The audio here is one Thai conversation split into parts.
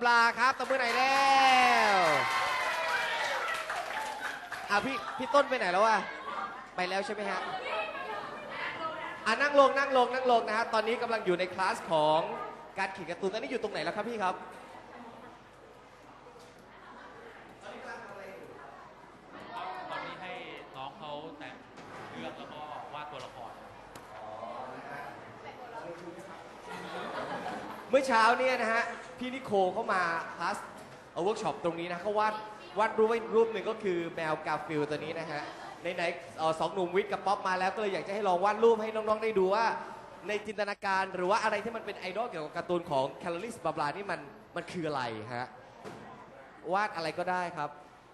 บลาครับตบมือไหนอยแล้วอะพี่พี่ต้นไปไหนแล้ววะไปแล้วใช่ไหมฮะอะนั่งลงนั่งลงนั่งลงนะฮะตอนนี้กำลังอยู่ในคลาสของการเขียนการ์ตูนตอนนี้อยู่ตรงไหนแล้วครับพี่ครับตอนนี้ให้น้องเขาแต่งเรื่องแล้วก็วาดตัวละครเมื่อเช้าเนี่ยนะฮะ พี่นิโคเข้ามาคลาสเวิร์กช็อปตรงนี้นะเขาวาดวาดรูปไว้รูปหนึ่งก็คือแมวกาฟิลตัวนี้นะฮะในไหนๆเอ่อสองหนุ่มวิทย์กับป๊อปมาแล้วก็เลยอยากจะให้ลองวาดรูปให้น้องๆได้ดูว่า ในจินตนาการหรือว่าอะไรที่มันเป็นไอดอลเกี่ยวกับการ์ตูนของแคลอริสบาบลานี่มันมันคืออะไรฮะ วาดอะไรก็ได้ครับ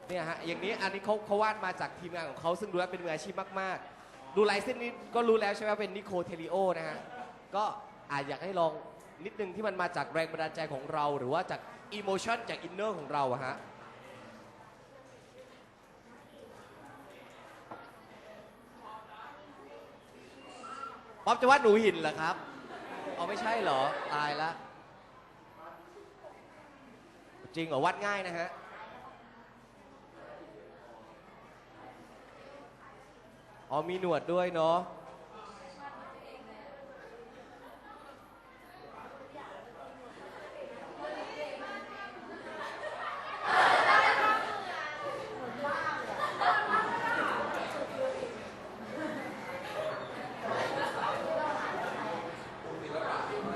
เนี่ยฮะอย่างนี้อันนี้เขาเขาวาดมาจากทีมงานของเขาซึ่งดูแล้วเป็นมืออาชีพมาก ๆ ดูลายเส้นนี้ก็รู้แล้วใช่ไหมว่าเป็นนิโคเทลิโอนะฮะก็อาจอยากให้ลอง นิดนึงที่มันมาจากแรงบันดาลใจของเรา หรือว่าจากอิโมชันจากอินเนอร์ของเราอะฮะป๊อปจะวาดหนูหินเหรอครับเอาไม่ใช่เหรอ ตายละ จริงเหรอวาดง่ายนะฮะอ๋อมีหนวดด้วยเนาะ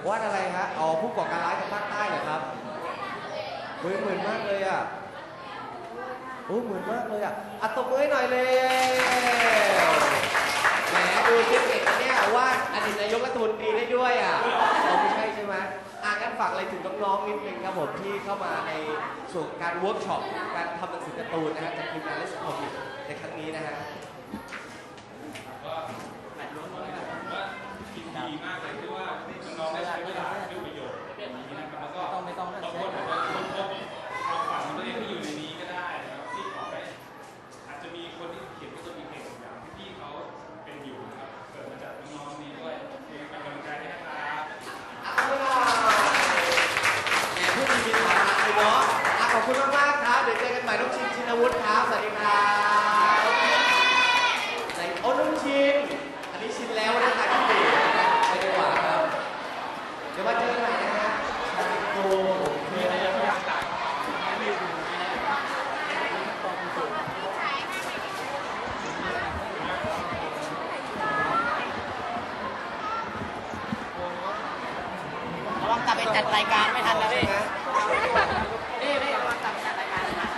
วาดอะไรฮะ อ๋อ ผู้ก่อการร้ายทางภาคใต้เหรอครับเฮ้ยเหมือนมากเลยอะโอ้เหมือนมากเลยอะอัดตบมือให้หน่อยเลยแหมดูเด็กเนี่ยว่าอดีตนายกรัฐมนตรีได้ด้วยอะเราไม่ใช่ใช่ไหมอะงั้นฝากอะไรถึงน้องๆนิดนึงครับผมที่เข้ามาในส่วนการเวิร์กช็อปการทำหนังสือการ์ตูนนะฮะจากทีมงานเลสคอมิกในครั้งนี้นะฮะคิดดีมาก คุณมากๆครับ เดี๋ยวเจอกันใหม่น้องชินชินวุฒิครับ สวัสดีครับไหนโอ้น้องชิน อันนี้ชินแล้วนะคะที่ดีไปดีกว่าครับ เดี๋ยวมาเจอกันใหม่นะฮะชาลิโกมีอะไรจะอยากจ่าย ระวังกลับไปจัดรายการไม่ทันนะพี่ ใช่ไหม นี่นี่ระวังกลับไปจัดรายการนะ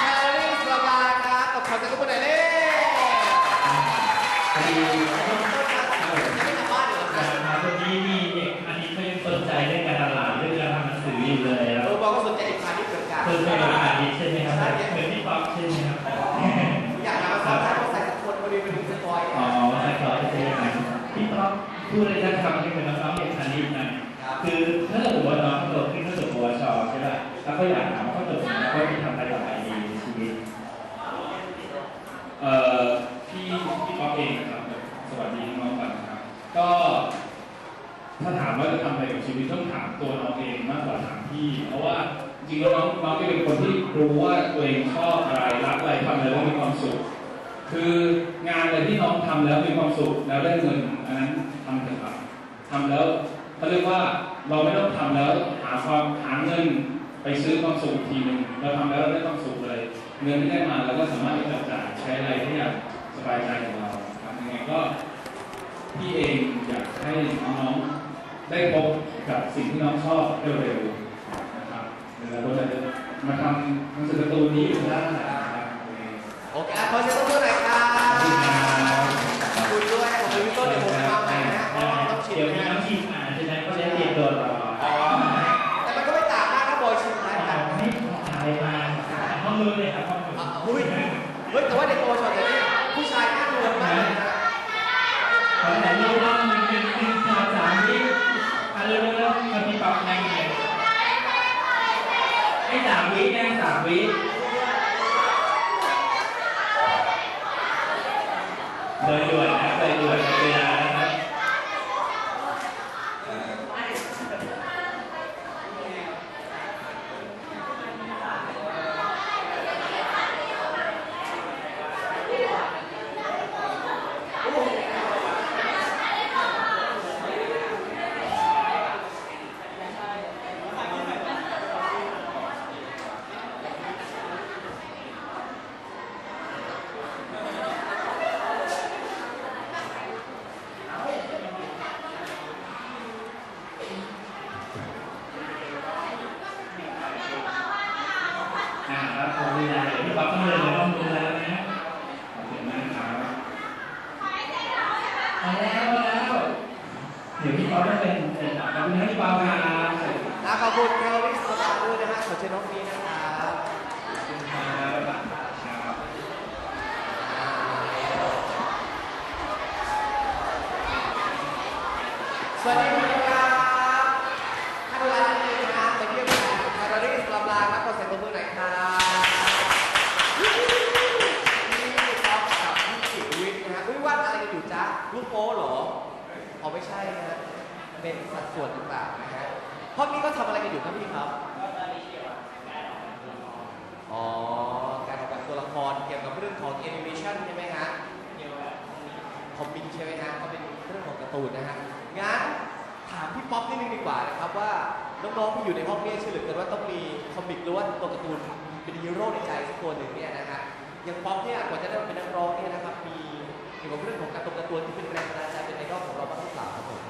ชาลิสบาบาครับกับขอเสียงปรบมือหน่อยเร็วไม่กลับบ้า นเหรอครับครับวันนี้มีเด็กอันนี้เขายังสนใจเรื่องการตลาดเรื่องการทำหนังสืออยู่เลยคโรรับบอกก็สนใจเอกพาณิชย์เหมือนกันสนใจการอ่านใช่ไหมครับเหมือนพี่ป๊อปใช่ไหมครับอยากมาสัมภาษณ์ใส่สักคนพอดีเป็นสปอยอ๋อใช่ครับใช่ไหมพี่ป๊อปพูดอะไรจะทำให้เป็นน้องๆเด็กอันนี้นะคือถ้าเกิดว่าน้องเขาโตขึ้นเขาจบปวชใช่ไหมแล้วก็อยากถามว่าเขาจบแล้วเขาจะทำอะไรต่อไปดีในชีวิตเอ่อพี่พี่ป๊อปเองครับสวัสดีน้องๆก่อนครับ ก็ถ้าถามว่าจะทำอะไรกับชีวิตต้องถามตัวน้องเองมากกว่าถามพี่ เพราะว่าจริงๆแล้วน้องน้องก็เป็นคนที่รู้ว่าตัวเองชอบอะไรรักอะไรทำอะไรแล้วมีความสุข คืองานอะไรที่น้องทำแล้วมีความสุขแล้วได้เงินอันนั้นทำเถอะครับทำแล้วเขาเรียกว่าเราไม่ต้องทำแล้วหาความหาเงินไปซื้อความสุขทีหนึ่งเราทำแล้วเราได้ความสุขเลย เงินที่ได้มาเราก็สามารถที่จะจ่ายใช้อะไรที่อยากสบายใจของเราครับยังไงก็พี่เอ ให้น้องๆได้พบกับสิ่งที่น้องชอบเร็วๆนะครับแล้วก็จะมาทำหนังสือการ์ตูนนี้อยู่ได้นะครับโอเคขอเสียงปรบมือหน่อยครับขอบคุณด้วยขอบคุณพี่ต้นเดี๋ยวผมมาใหม่นะฮะเพราะว่าต้องชิมเดี๋ยวมีนะน้ำชิมอ่านใช่ไหมก็จะเตรียมตัวรออ๋อแต่มันก็ไม่ต่างมากนะบอยชิมคล้ายกันไม่ถ่ายมาห้องมือเลยครับห้องมืออะอุ้ยเฮ้ยแต่ว่าเด็กโตชอบแต่นี่ผู้ชายน่ารวนมากเลยนะตอน อันเร็วๆมันมีปรับในไงไห้สามวิแน่สามวิเด่วนนะเคยด่วนเวลานะครับ อ่าครับขอบคุณนะเดี๋ยวพี่ป๊อปต้องเดินไปห้องนู้นแล้วนะขอบคุณมากครับเอาแล้วเอาแล้ว เดี๋ยวพี่ป๊อปต้องเป็นเป็นขอบคุณนะพี่ป๊อปครับ อบคุณแคลรี่สตาด้วยนะฮะขอเชิญน้องมีนะครับสวัสดีครับท่านเวลาที่นี้นะฮะไปเที่ยวงานแคลอรี่สลาครับขอเสียงปรบมือหน่อยครับพี่ท็อปกับพี่กิวิทย์นะฮะอุ้ยวาดอะไรกันอยู่จ๊ะลูกโป้เหรออ๋อไม่ใช่นะฮะเป็นสัดส่วนต่างๆนะฮะ ห้องนี้ก็ทำอะไรกันอยู่ครับพี่ครับ อ๋อ การออกแบบตัวละครเกี่ยวกับเรื่องของแอนิเมชันใช่ไหมฮะคอมมิกใช่ไหมฮะก็เป็นเรื่องของการ์ตูนนะฮะ งั้นถามพี่ป๊อปนิดนึงดีกว่านะครับว่าน้องๆที่อยู่ในห้องนี้เชื่อเหลือเกินว่าต้องมีคอมิกหรือว่าตัวการ์ตูนเป็นฮีโร่ในใจสักตัวหนึ่งเนี่ยนะฮะ อย่างป๊อปเนี่ยกว่าจะได้มาเป็นนักร้องเนี่ยนะครับมีเกี่ยวกับเรื่องของการ์ตูนการ์ตูนที่เป็นไอคอนของเราบ้างหรือเปล่าครับผม